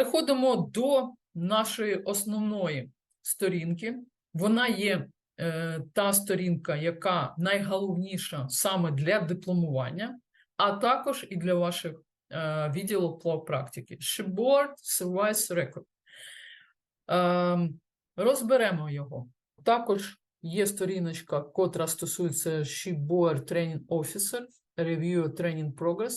Переходимо до нашої основної сторінки. Вона є е, та сторінка, яка найголовніша саме для дипломування, а також і для ваших е, відділів практики. Shipboard Service Record. Е, розберемо його. Також є сторіночка, котра стосується Shipboard Training Officer, Review Training Progress.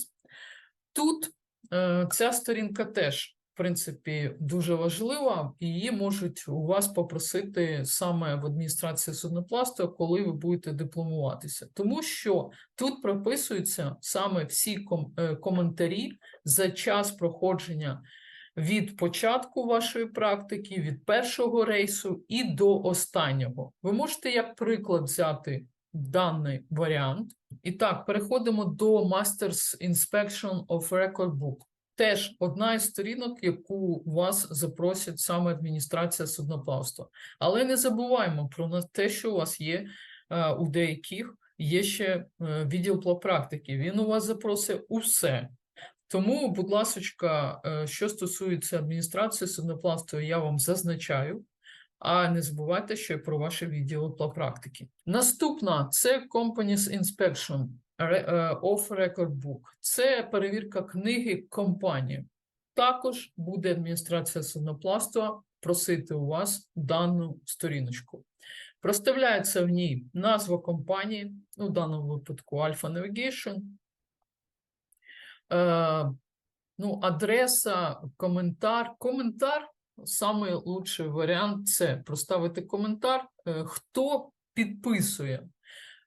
Тут е, ця сторінка теж, в принципі, дуже важлива, і її можуть у вас попросити саме в адміністрації суднопласту, коли ви будете дипломуватися. Тому що тут прописуються саме всі ком- е, коментарі за час проходження від початку вашої практики, від першого рейсу і до останнього. Ви можете як приклад взяти даний варіант. І так, переходимо до Masters Inspection of Record Book. Теж одна із сторінок, яку вас запросять саме адміністрація судноплавства. Але не забуваємо про те, що у вас є е, у деяких є ще е, відділ по практики. Він у вас запросить усе. Тому, будь ласочка, е, що стосується адміністрації судноплавства, я вам зазначаю. А не забувайте ще про ваші відділи по практики. Наступна це Companies Inspection Е, of Record Book. Це перевірка книги компанії. Також буде адміністрація судноплавства просити у вас дану сторіночку. Проставляється в ній назва компанії, ну, в даному випадку Alpha Navigation, е, ну, адреса, коментар. Коментар лучший варіант це проставити коментар, е, хто підписує.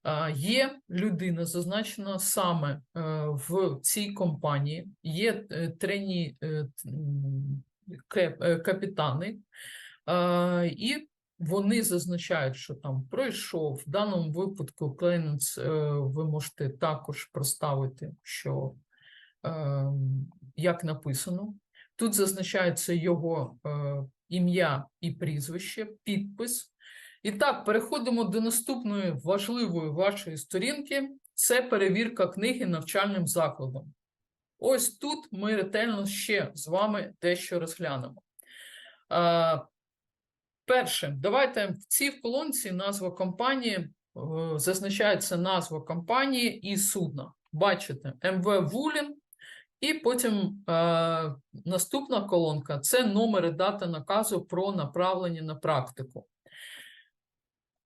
А, Є людина, зазначена саме е, в цій компанії, є е, трені е, е, капітани, і вони зазначають, що там пройшов. В даному випадку клейненс ви можете також проставити, що е, як написано. Тут зазначається його е, ім'я і прізвище, підпис. І так, переходимо до наступної важливої вашої сторінки. Це перевірка книги навчальним закладом. Ось тут ми ретельно ще з вами дещо розглянемо. Е, перше, давайте в цій колонці назва компанії е, зазначається назва компанії і судна. Бачите, МВ Вулін, і потім е, наступна колонка це номер і дата наказу про направлення на практику.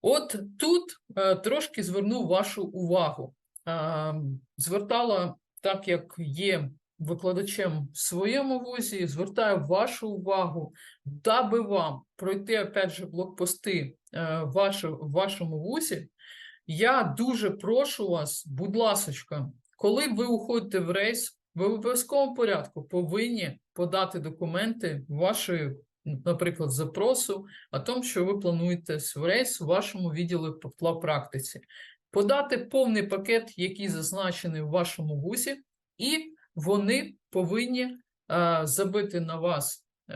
От тут е, трошки зверну вашу увагу. Е, звертала, так як є викладачем в своєму вузі, звертаю вашу увагу, даби вам пройти, опять же, блокпости е, в вашому вузі, я дуже прошу вас, будь ласочка, коли ви уходите в рейс, ви в обов'язковому порядку повинні подати документи вашої, наприклад, запросу о тому, що ви плануєте в рейс у вашому відділі по практиці. Подати повний пакет, який зазначений в вашому вузі, і вони повинні е, забити на вас е,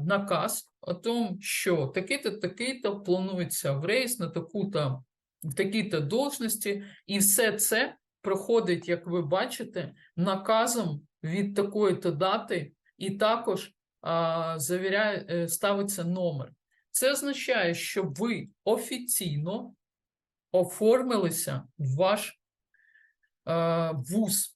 наказ о тому, що такий-то, такий-то планується в рейс на таку-то в такій-то должності, і все це проходить, як ви бачите, наказом від такої-то дати, і також завіряє, е, ставиться номер. Це означає, що ви офіційно оформилися в ваш е, вуз.